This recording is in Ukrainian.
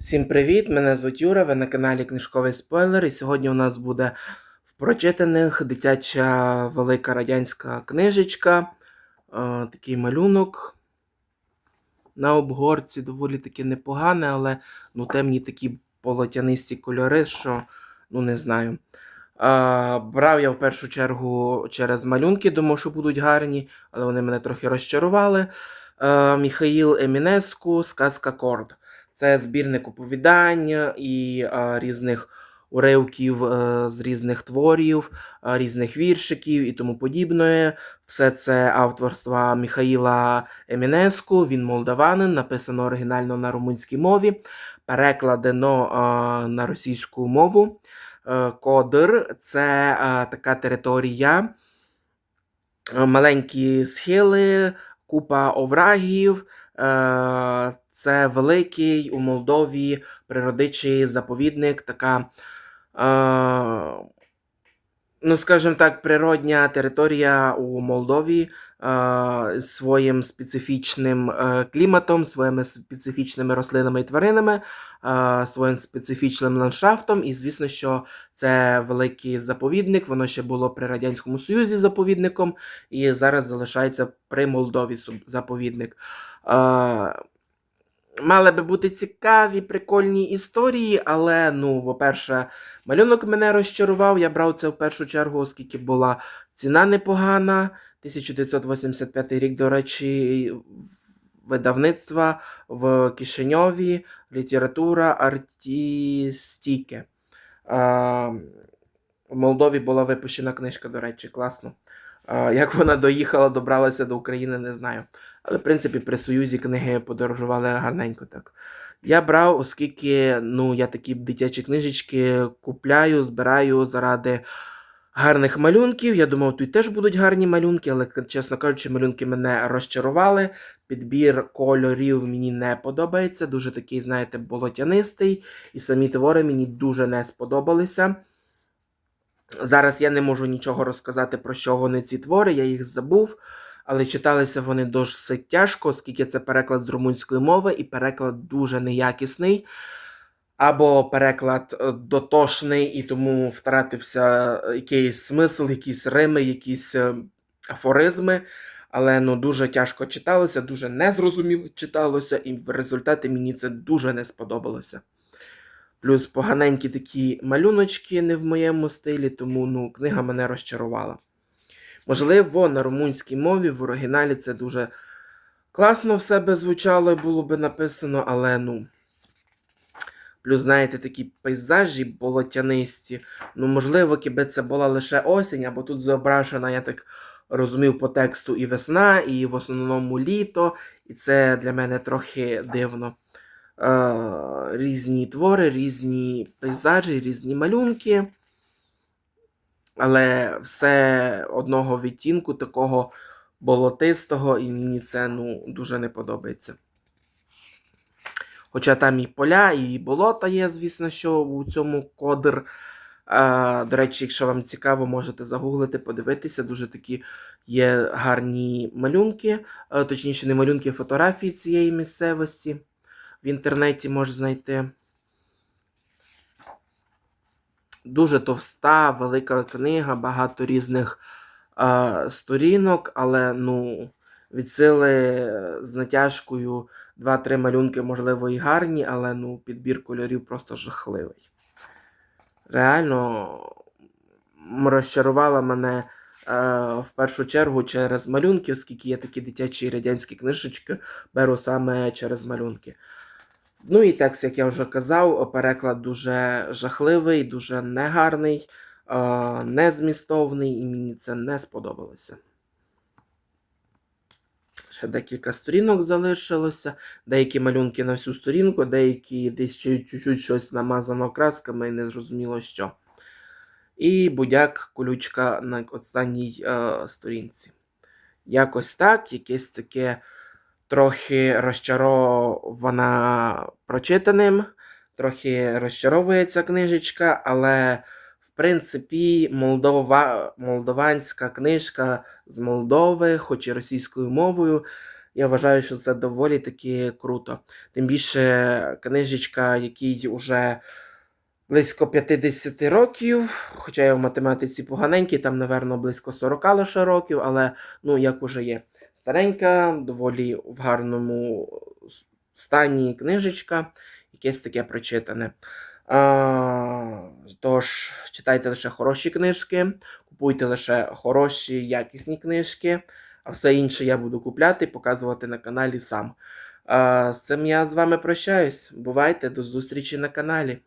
Всім привіт! Мене звуть Юра, ви на каналі Книжковий Спойлер. І сьогодні у нас буде в прочитаних дитяча велика радянська книжечка. Е, такий малюнок. На обгорці доволі таки непогане, але ну, темні такі полотянисті кольори, що ну не знаю. Е, брав я в першу чергу через малюнки, думав, що будуть гарні, але вони мене трохи розчарували. Е, Міхаїл Емінеску, сказка Корд. Це збірник оповідань і різних уривків е, з різних творів, різних віршиків і тому подібне. Все це авторства Міхаїла Емінеску. Він молдаванин, написано оригінально на румунській мові, перекладено на російську мову. Е, Кодир це е, така територія, маленькі схили, купа оврагів. Це великий у Молдові природичий заповідник, така, е, ну, скажімо так, природня територія у Молдові е, своїм специфічним е, кліматом, своїми специфічними рослинами і тваринами, е, своїм специфічним ландшафтом. І, звісно, що це великий заповідник, воно ще було при Радянському Союзі заповідником, і зараз залишається при Молдові заповідник. Е, Мали би бути цікаві, прикольні історії, але, ну, по-перше, малюнок мене розчарував. Я брав це в першу чергу, оскільки була ціна непогана. 1985 рік, до речі, видавництва в Кишиньові, література артістіки. В Молдові була випущена книжка, до речі, класно. Як вона доїхала, добралася до України, не знаю. Але, в принципі, при Союзі книги подорожували гарненько так. Я брав, оскільки ну, я такі дитячі книжечки купляю, збираю заради гарних малюнків. Я думав, тут теж будуть гарні малюнки, але, чесно кажучи, малюнки мене розчарували. Підбір кольорів мені не подобається. Дуже такий, знаєте, болотянистий. І самі твори мені дуже не сподобалися. Зараз я не можу нічого розказати про що вони ці твори, я їх забув але читалися вони досить тяжко, оскільки це переклад з румунської мови, і переклад дуже неякісний. Або переклад е, дотошний, і тому втратився е, якийсь смисл, якісь рими, якісь е, афоризми. Але ну, дуже тяжко читалося, дуже незрозуміло читалося, і в результаті мені це дуже не сподобалося. Плюс поганенькі такі малюночки не в моєму стилі, тому ну, книга мене розчарувала. Можливо, на румунській мові в оригіналі це дуже класно в себе звучало і було би написано, але ну. Плюс, знаєте, такі пейзажі болотянисті. Ну, можливо, якби це була лише осінь, або тут зображена, я так розумів по тексту і весна, і в основному літо. І це для мене трохи дивно. Е, різні твори, різні пейзажі, різні малюнки але все одного відтінку, такого болотистого, і мені це ну, дуже не подобається. Хоча там і поля, і болота є, звісно, що у цьому кодр. А, До речі, якщо вам цікаво, можете загуглити, подивитися. Дуже такі є гарні малюнки, а, точніше, не малюнки, а фотографії цієї місцевості в інтернеті можна знайти. Дуже товста, велика книга, багато різних е, сторінок, але ну, від сили з натяжкою 2-3 малюнки, можливо, і гарні, але ну, підбір кольорів просто жахливий. Реально розчарувала мене е, в першу чергу через малюнки, оскільки я такі дитячі радянські книжечки беру саме через малюнки. Ну і текст, як я вже казав, переклад дуже жахливий, дуже негарний, незмістовний, і мені це не сподобалося. Ще декілька сторінок залишилося, деякі малюнки на всю сторінку, деякі десь чуть-чуть щось намазано красками і не зрозуміло що. І будяк колючка на останній е, сторінці. Якось так, якесь таке трохи розчарована прочитаним, трохи розчаровується книжечка, але, в принципі, Молдова, молдованська книжка з Молдови, хоч і російською мовою, Я вважаю, що це доволі таки круто. Тим більше книжечка, якій вже близько 50 років, хоча я в математиці поганенький, там, напевно, близько 40 лише років, але ну як уже є. Старенька, доволі в гарному стані книжечка, якесь таке прочитане. А, тож, читайте лише хороші книжки, купуйте лише хороші, якісні книжки, а все інше я буду купляти і показувати на каналі сам. А, з цим я з вами прощаюсь. Бувайте, до зустрічі на каналі.